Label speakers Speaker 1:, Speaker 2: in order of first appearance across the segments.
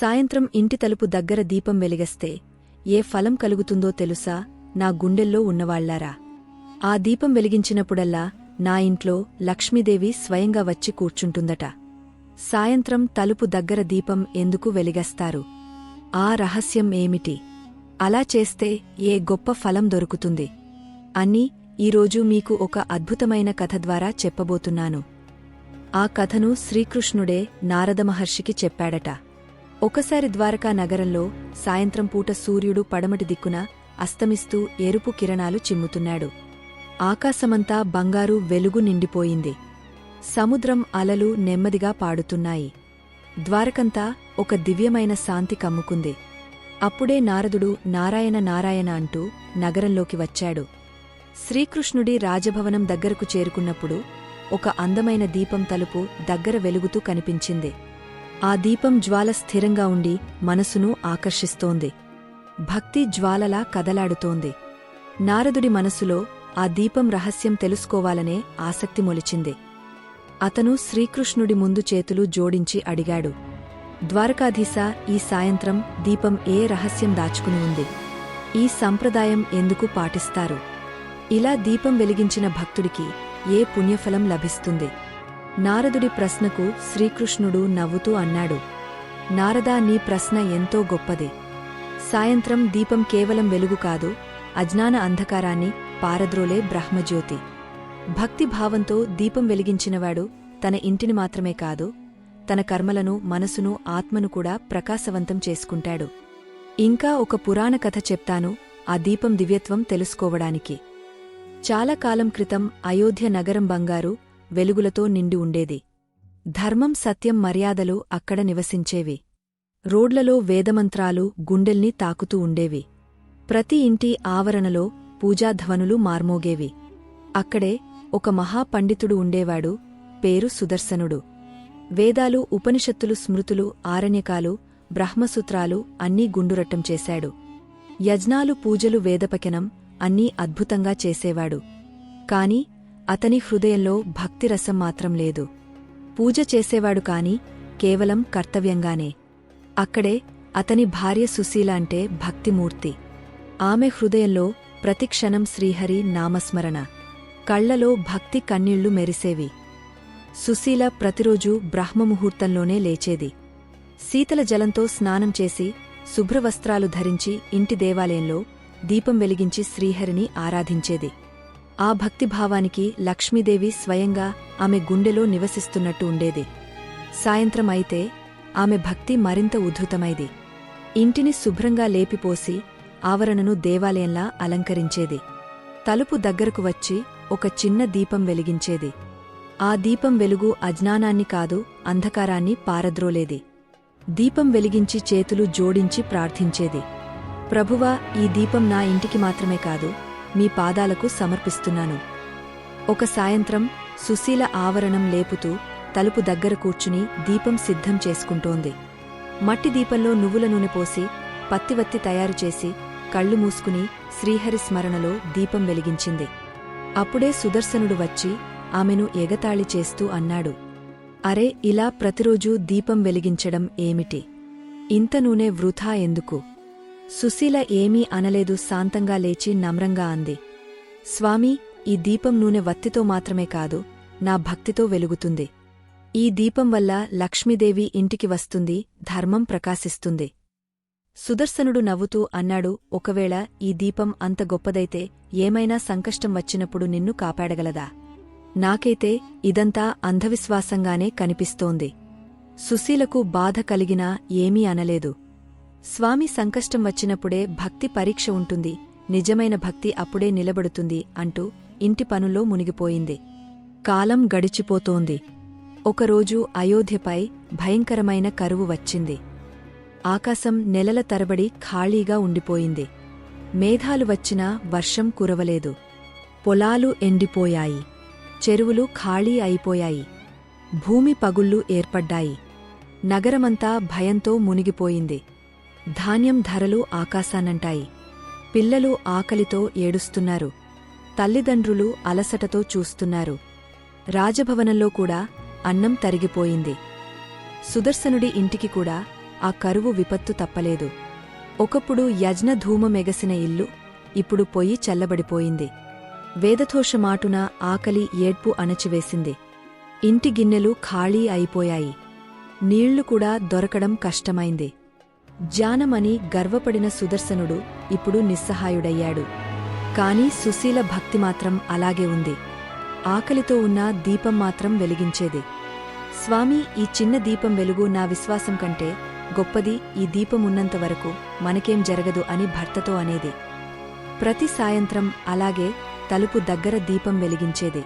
Speaker 1: సాయంత్రం ఇంటి తలుపు దగ్గర దీపం వెలిగస్తే ఏ ఫలం కలుగుతుందో తెలుసా? నా గుండెల్లో ఉన్నవాళ్ళారా. ఆ దీపం వెలిగించినప్పుడల్లా నా ఇంట్లో లక్ష్మీదేవి స్వయంగా వచ్చి కూర్చుంటుందట. సాయంత్రం తలుపు దగ్గర దీపం ఎందుకు వెలిగస్తారు? ఆ రహస్యం ఏమిటి? అలా చేస్తే ఏ గొప్ప ఫలం దొరుకుతుంది? అని ఈరోజు మీకు ఒక అద్భుతమైన కథ ద్వారా చెప్పబోతున్నాను. ఆ కథను శ్రీకృష్ణుడే నారద మహర్షికి చెప్పాడట. ఒకసారి ద్వారకా నగరంలో సాయంత్రం పూట సూర్యుడు పడమటి దిక్కున అస్తమిస్తూ ఎరుపు కిరణాలు చిమ్ముతున్నాడు. ఆకాశమంతా బంగారు వెలుగు నిండిపోయింది. సముద్రం అలలు నెమ్మదిగా పాడుతున్నాయి. ద్వారకంతా ఒక దివ్యమైన శాంతి కమ్ముకుంది. అప్పుడే నారదుడు నారాయణ నారాయణ అంటూ నగరంలోకి వచ్చాడు. శ్రీకృష్ణుడి రాజభవనం దగ్గరకు చేరుకున్నప్పుడు ఒక అందమైన దీపం తలుపు దగ్గర వెలుగుతూ కనిపించింది. ఆ దీపం జ్వాల స్థిరంగా ఉండి మనసును ఆకర్షిస్తోంది. భక్తి జ్వాలలా కదలాడుతోంది. నారదుడి మనసులో ఆ దీపం రహస్యం తెలుసుకోవాలనే ఆసక్తి మొలిచింది. అతను శ్రీకృష్ణుడి ముందు చేతులు జోడించి అడిగాడు. ద్వారకాధీశ ఈ సాయంత్రం దీపం ఏ రహస్యం దాచుకుని ఉంది? ఈ సంప్రదాయం ఎందుకు పాటిస్తారు? ఇలా దీపం వెలిగించిన భక్తుడికి ఏ పుణ్యఫలం లభిస్తుంది? నారదుడి ప్రశ్నకు శ్రీకృష్ణుడు నవ్వుతూ అన్నాడు నారదా నీ ప్రశ్న ఎంతో గొప్పది. సాయంత్రం దీపం కేవలం వెలుగు కాదు అజ్ఞాన అంధకారాన్ని పారద్రోలే బ్రహ్మజ్యోతి. భక్తిభావంతో దీపం వెలిగించినవాడు తన ఇంటిని మాత్రమే కాదు తన కర్మలను మనసును ఆత్మను కూడా ప్రకాశవంతం చేసుకుంటాడు. ఇంకా ఒక పురాణ కథ చెప్తాను ఆ దీపం దివ్యత్వం తెలుసుకోవడానికి. చాలా కాలం క్రితం అయోధ్య నగరం బంగారు వెలుగులతో నిండి ఉండేది. ధర్మం సత్యం మర్యాదలు అక్కడ నివసించేవి. రోడ్లలో వేదమంత్రాలు గుండెల్ని తాకుతూ ఉండేవి. ప్రతి ఇంటి ఆవరణలో పూజాధ్వనులు మార్మోగేవి. అక్కడే ఒక మహాపండితుడు ఉండేవాడు పేరు సుదర్శనుడు. వేదాలు ఉపనిషత్తులు స్మృతులు ఆరణ్యకాలు బ్రహ్మసూత్రాలు అన్నీ గుండురట్టం చేశాడు. యజ్ఞాలు పూజలు వేదపకెనం అన్నీ అద్భుతంగా చేసేవాడు. కాని అతని హృదయంలో భక్తిరసం మాత్రం లేదు. పూజ చేసేవాడు కాని కేవలం కర్తవ్యంగానే. అక్కడే అతని భార్య సుశీల అంటే భక్తిమూర్తి. ఆమె హృదయంలో ప్రతిక్షణం శ్రీహరి నామస్మరణ. కళ్ళలో భక్తి కన్నీళ్ళు మెరిసేవి. సుశీల ప్రతిరోజూ బ్రహ్మముహూర్తంలోనే లేచేది. శీతల జలంతో స్నానం చేసి శుభ్రవస్త్రాలు ధరించి ఇంటి దేవాలయంలో దీపం వెలిగించి శ్రీహరిని ఆరాధించేది. ఆ భక్తిభావానికి లక్ష్మీదేవి స్వయంగా ఆమె గుండెలో నివసిస్తున్నట్టు ఉండేది. సాయంత్రం అయితే ఆమె భక్తి మరింత ఉద్ధృతమైది ఇంటిని శుభ్రంగా లేపిపోసి ఆవరణను దేవాలయంలా అలంకరించేది. తలుపు దగ్గరకు వచ్చి ఒక చిన్న దీపం వెలిగించేది. ఆ దీపం వెలుగు అజ్ఞానాన్ని కాదు అంధకారాన్ని పారద్రోలేది. దీపం వెలిగించి చేతులు జోడించి ప్రార్థించేది. ప్రభువా ఈ దీపం నా ఇంటికి మాత్రమే కాదు మీ పాదాలకు సమర్పిస్తున్నాను. ఒక సాయంత్రం సుశీల ఆవరణం లేపుతూ తలుపు దగ్గర కూర్చుని దీపం సిద్ధం చేసుకుంటోంది. మట్టి దీపంలో నువ్వుల నూనె పోసి పత్తివత్తి తయారుచేసి కళ్ళు మూసుకుని శ్రీహరి స్మరణలో దీపం వెలిగించింది. అప్పుడే సుదర్శనుడు వచ్చి ఆమెను ఎగతాళి చేస్తూ అన్నాడు అరే ఇలా ప్రతిరోజూ దీపం వెలిగించడం ఏమిటి? ఇంత నూనె వృథా ఎందుకు? సుశీల ఏమీ అనలేదు శాంతంగా లేచి నమ్రంగా అంది. స్వామి ఈ దీపం నూనె వత్తితో మాత్రమే కాదు నా భక్తితో వెలుగుతుంది. ఈ దీపం వల్ల లక్ష్మీదేవి ఇంటికి వస్తుంది ధర్మం ప్రకాశిస్తుంది. సుదర్శనుడు నవ్వుతూ అన్నాడు ఒకవేళ ఈ దీపం అంత గొప్పదైతే ఏమైనా సంకష్టం వచ్చినప్పుడు నిన్ను కాపాడగలదా? నాకైతే ఇదంతా అంధవిశ్వాసంగానే కనిపిస్తోంది. సుశీలకు బాధ కలిగినా ఏమీ అనలేదు. స్వామి సంకష్టం వచ్చినప్పుడే భక్తి పరీక్ష ఉంటుంది. నిజమైన భక్తి అప్పుడే నిలబడుతుంది అంటూ ఇంటి పనుల్లో మునిగిపోయింది. కాలం గడిచిపోతోంది. ఒకరోజు అయోధ్యపై భయంకరమైన కరువు వచ్చింది. ఆకాశం నెలల తరబడి ఖాళీగా ఉండిపోయింది. మేఘాలు వచ్చినా వర్షం కురవలేదు. పొలాలు ఎండిపోయాయి. చెరువులు ఖాళీ అయిపోయాయి. భూమి పగుళ్ళు ఏర్పడ్డాయి. నగరమంతా భయంతో మునిగిపోయింది. ధాన్యం ధరలు ఆకాశానంటాయి పిల్లలు ఆకలితో ఏడుస్తున్నారు. తల్లిదండ్రులు అలసటతో చూస్తున్నారు. రాజభవనంలో కూడా అన్నం తరిగిపోయింది. సుదర్శనుడి ఇంటికి కూడా ఆ కరువు విపత్తు తప్పలేదు. ఒకప్పుడు యజ్ఞధూమ ధూమమెగసిన ఇల్లు ఇప్పుడు పొయ్యి చల్లబడిపోయింది. వేదథోషమాటున ఆకలి ఏడ్పు అణచివేసింది. ఇంటి గిన్నెలు ఖాళీ అయిపోయాయి. నీళ్ళు కూడా దొరకడం కష్టమైంది. జానమని గర్వపడిన సుదర్శనుడు ఇప్పుడు నిస్సహాయుడయ్యాడు. కాని సుశీల భక్తి మాత్రం అలాగే ఉంది. ఆకలితో ఉన్న దీపం మాత్రం వెలిగించేది. స్వామి ఈ చిన్న దీపం వెలుగు నా విశ్వాసం కంటే గొప్పది. ఈ దీపం ఉన్నంత వరకు మనకేం జరగదు అని భర్తతో అనేది. ప్రతి సాయంత్రం అలాగే తలుపు దగ్గర దీపం వెలిగించేది.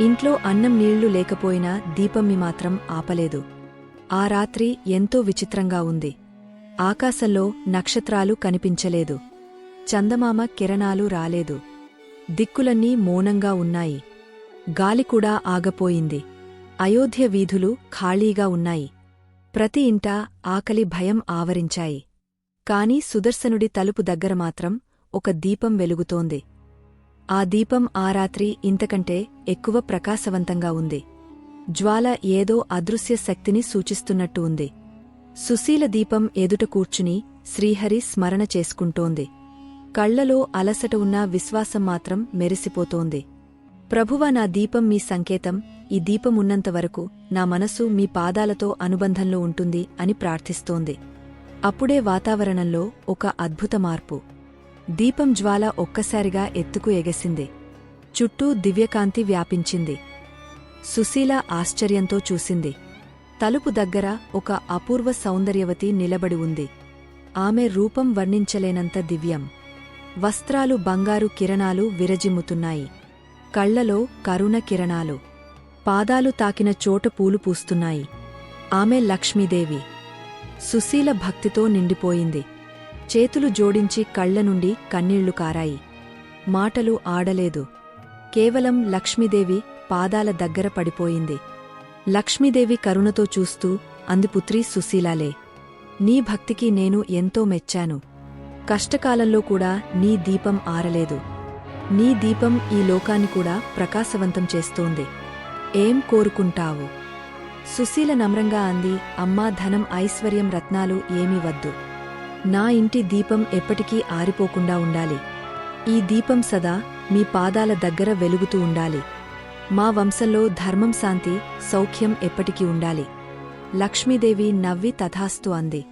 Speaker 1: ఇంట్లో అన్నం నీళ్ళు లేకపోయినా దీపంని మాత్రం ఆపలేదు. ఆ రాత్రి ఎంతో విచిత్రంగా ఉంది. ఆకాశంలో నక్షత్రాలు కనిపించలేదు. చందమామ కిరణాలు రాలేదు. దిక్కులన్నీ మౌనంగా ఉన్నాయి. గాలికూడా ఆగపోయింది. అయోధ్య వీధులు ఖాళీగా ఉన్నాయి. ప్రతి ఇంటా ఆకలి భయం ఆవరించాయి. కాని సుదర్శనుడి తలుపు దగ్గర మాత్రం ఒక దీపం వెలుగుతోంది. ఆ దీపం ఆ రాత్రి ఇంతకంటే ఎక్కువ ప్రకాశవంతంగా ఉంది. జ్వాల ఏదో అదృశ్య శక్తిని సూచిస్తున్నట్టు ఉంది. సుశీల దీపం ఎదుట కూర్చుని శ్రీహరి స్మరణ చేసుకుంటోంది. కళ్ళలో అలసట ఉన్న విశ్వాసం మాత్రం మెరిసిపోతోంది. ప్రభువ నా దీపం మీ సంకేతం. ఈ దీపం ఉన్నంతవరకు నా మనసు మీ పాదాలతో అనుబంధంలో ఉంటుంది అని ప్రార్థిస్తోంది. అప్పుడే వాతావరణంలో ఒక అద్భుత మార్పు. దీపం జ్వాల ఒక్కసారిగా ఎత్తుకు ఎగసింది. చుట్టూ దివ్యకాంతి వ్యాపించింది. సుశీల ఆశ్చర్యంతో చూసింది. తలుపు దగ్గర ఒక అపూర్వ సౌందర్యవతి నిలబడి ఉంది. ఆమె రూపం వర్ణించలేనంత దివ్యం. వస్త్రాలు బంగారు కిరణాలు విరజిమ్ముతున్నాయి. కళ్ళలో కరుణ కిరణాలు. పాదాలు తాకిన చోట పూలు పూస్తున్నాయి. ఆమె లక్ష్మీదేవి. సుశీల భక్తితో నిండిపోయింది. చేతులు జోడించి కళ్ళ నుండి కన్నీళ్ళు కారాయి. మాటలు ఆడలేదు. కేవలం లక్ష్మీదేవి పాదాల దగ్గర పడిపోయింది. లక్ష్మీదేవి కరుణతో చూస్తూ అందిపుత్రి సుశీలాలే నీ భక్తికి నేను ఎంతో మెచ్చాను. కష్టకాలంలో కూడా నీ దీపం ఆరలేదు. నీ దీపం ఈ లోకాన్ని కూడా ప్రకాశవంతం చేస్తోంది. ఏం కోరుకుంటావు? సుశీల నమ్రంగా అంది అమ్మా ధనం ఐశ్వర్యం రత్నాలు ఏమీ వద్దు. నా ఇంటి దీపం ఎప్పటికీ ఆరిపోకుండా ఉండాలి. ఈ దీపం సదా మీ పాదాల దగ్గర వెలుగుతూ ఉండాలి. మా వంశంలో ధర్మం శాంతి సౌఖ్యం ఎప్పటికీ ఉండాలి. లక్ష్మీదేవి నవ్వి తథాస్తు అంది.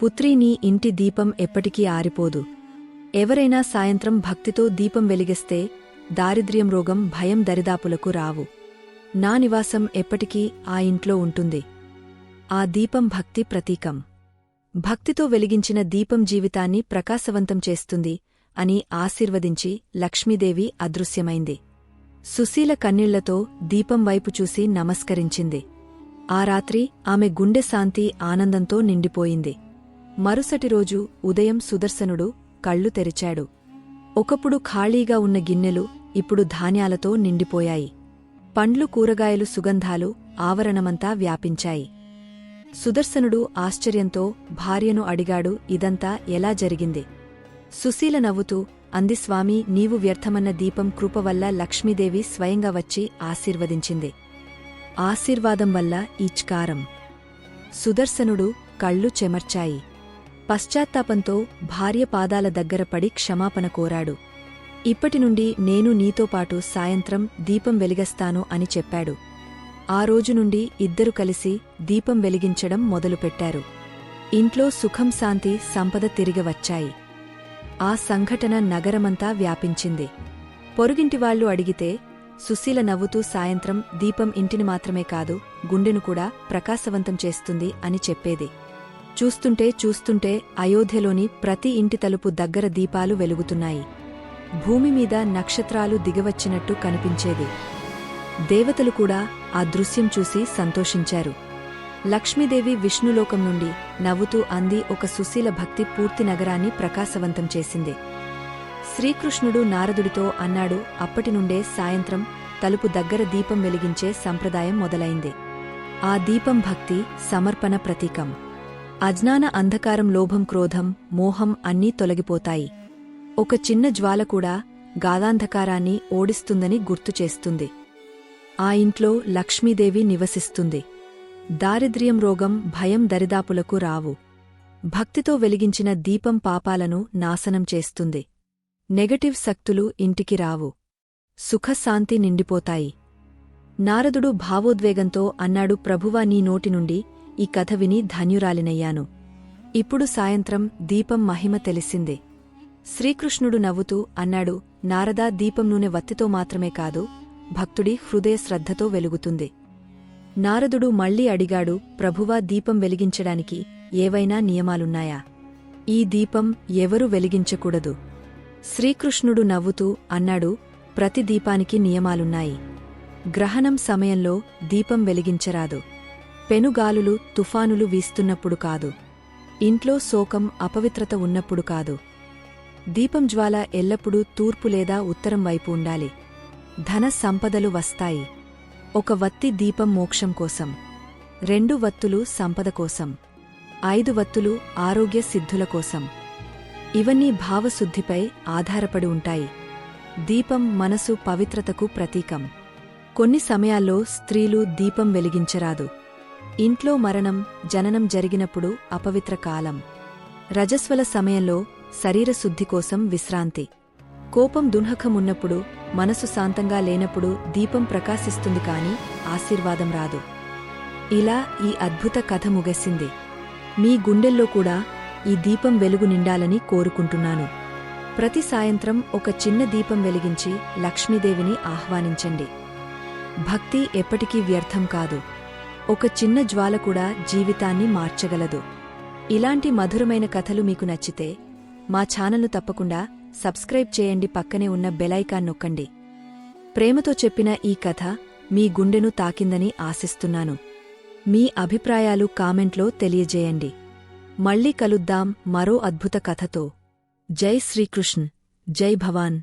Speaker 1: పుత్రీని ఇంటి దీపం ఎప్పటికీ ఆరిపోదు. ఎవరైనా సాయంత్రం భక్తితో దీపం వెలిగిస్తే దారిద్ర్యం రోగం భయం దరిదాపులకు రావు. నా నివాసం ఎప్పటికీ ఆ ఇంట్లో ఉంటుంది. ఆ దీపం భక్తి ప్రతీకం. భక్తితో వెలిగించిన దీపం జీవితాన్ని ప్రకాశవంతం చేస్తుంది అని ఆశీర్వదించి లక్ష్మీదేవి అదృశ్యమైంది. సుశీల కన్నీళ్ళతో దీపం వైపు చూసి నమస్కరించింది. ఆ రాత్రి ఆమె గుండె శాంతి ఆనందంతో నిండిపోయింది. మరుసటి రోజు ఉదయం సుదర్శనుడు కళ్ళు తెరిచాడు. ఒకప్పుడు ఖాళీగా ఉన్న గిన్నెలు ఇప్పుడు ధాన్యాలతో నిండిపోయాయి. పండ్లు కూరగాయలు సుగంధాలు ఆవరణమంతా వ్యాపించాయి. సుదర్శనుడు ఆశ్చర్యంతో భార్యను అడిగాడు ఇదంతా ఎలా జరిగింది? సుశీల నవ్వుతూ అంది స్వామి నీవు వ్యర్థమన్న దీపం కృప వల్ల లక్ష్మీదేవి స్వయంగా వచ్చి ఆశీర్వదించింది. ఆశీర్వాదం వల్ల ఈచ్కారం. సుదర్శనుడు కళ్ళు చెమర్చాయి. పశ్చాత్తాపంతో భార్య పాదాల దగ్గర పడి క్షమాపణ కోరాడు. ఇప్పటినుండి నేను నీతో పాటు సాయంత్రం దీపం వెలిగస్తాను అని చెప్పాడు. ఆ రోజు నుండి ఇద్దరు కలిసి దీపం వెలిగించడం మొదలుపెట్టారు. ఇంట్లో సుఖం శాంతి సంపద తిరిగి వచ్చాయి. ఆ సంఘటన నగరమంతా వ్యాపించింది. పొరుగింటివాళ్ళు అడిగితే సుశీల నవ్వుతూ సాయంత్రం దీపం ఇంటిని మాత్రమే కాదు గుండెను కూడా ప్రకాశవంతం చేస్తుంది అని చెప్పేది. చూస్తుంటే చూస్తుంటే అయోధ్యలోని ప్రతి ఇంటి తలుపు దగ్గర దీపాలు వెలుగుతున్నాయి. భూమి మీద నక్షత్రాలు దిగవచ్చినట్టు కనిపించేది. దేవతలు కూడా ఆ దృశ్యం చూసి సంతోషించారు. లక్ష్మీదేవి విష్ణులోకం నుండి నవ్వుతూ అంది ఒక సుశీల భక్తి పూర్తి నగరాన్ని ప్రకాశవంతం చేసింది. శ్రీకృష్ణుడు నారదుడితో అన్నాడు అప్పటినుండే సాయంత్రం తలుపు దగ్గర దీపం వెలిగించే సంప్రదాయం మొదలైంది. ఆ దీపం భక్తి సమర్పణ ప్రతీకం. అజ్ఞాన అంధకారం లోభం క్రోధం మోహం అన్నీ తొలగిపోతాయి. ఒక చిన్న జ్వాల కూడా గాదాంధకారాన్ని ఓడిస్తుందని గుర్తుచేస్తుంది ఆ ఇంట్లో లక్ష్మీదేవి నివసిస్తుంది. దారిద్ర్యం రోగం భయం దరిదాపులకు రావు. భక్తితో వెలిగించిన దీపం పాపాలను నాశనం చేస్తుంది. నెగటివ్ శక్తులు ఇంటికి రావు. సుఖశాంతి నిండిపోతాయి. నారదుడు భావోద్వేగంతో అన్నాడు ప్రభువా నీ నోటి నుండి ఈ కథ విని ధన్యురాలినయ్యాను. ఇప్పుడు సాయంత్రం దీపం మహిమ తెలిసిందే. శ్రీకృష్ణుడు నవ్వుతూ అన్నాడు నారదా దీపం నూనె వత్తితో మాత్రమే కాదు భక్తుడి హృదయ శ్రద్ధతో వెలుగుతుంది. నారదుడు మళ్ళీ అడిగాడు ప్రభువా దీపం వెలిగించడానికి ఏవైనా నియమాలున్నాయా? ఈ దీపం ఎవరు వెలిగించకూడదు. శ్రీకృష్ణుడు నవ్వుతూ అన్నాడు ప్రతి దీపానికి నియమాలున్నాయి. గ్రహణం సమయంలో దీపం వెలిగించరాదు. పెనుగాలులు తుఫానులు వీస్తున్నప్పుడు కాదు. ఇంట్లో శోకం అపవిత్రత ఉన్నప్పుడు కాదు. దీపం జ్వాల ఎల్లప్పుడూ తూర్పు లేదా ఉత్తరం వైపు ఉండాలి. ధన సంపదలు వస్తాయి. ఒక వత్తి దీపం మోక్షం కోసం రెండు వత్తులు సంపద కోసం ఐదు వత్తులు ఆరోగ్య సిద్ధుల కోసం. ఇవన్నీ భావశుద్ధిపై ఆధారపడి ఉంటాయి. దీపం మనసు పవిత్రతకు ప్రతీకం. కొన్ని సమయాల్లో స్త్రీలు దీపం వెలిగించరాదు. ఇంట్లో మరణం జననం జరిగినప్పుడు అపవిత్ర కాలం. రజస్వల సమయంలో శరీరశుద్ధి కోసం విశ్రాంతి. కోపం దున్హకమున్నప్పుడు మనసు శాంతంగా లేనప్పుడు దీపం ప్రకాశిస్తుంది కాని ఆశీర్వాదం రాదు. ఇలా ఈ అద్భుత కథ ముగిసింది. మీ గుండెల్లో కూడా ఈ దీపం వెలుగు నిండాలని కోరుకుంటున్నాను. ప్రతి సాయంత్రం ఒక చిన్న దీపం వెలిగించి లక్ష్మీదేవిని ఆహ్వానించండి. భక్తి ఎప్పటికీ వ్యర్థం కాదు. ఒక చిన్న జ్వాల కూడా జీవితాన్ని మార్చగలదు. ఇలాంటి మధురమైన కథలు మీకు నచ్చితే మా ఛానల్ను తప్పకుండా సబ్స్క్రైబ్ చేయండి పక్కనే ఉన్న బెలైకాన్ నొక్కండి. ప్రేమతో చెప్పిన ఈ కథ మీ గుండెను తాకిందని ఆశిస్తున్నాను. మీ అభిప్రాయాలు కామెంట్లో తెలియజేయండి. మళ్ళీ కలుద్దాం మరో అద్భుత కథతో. జై శ్రీకృష్ణ్. జై భవాన్.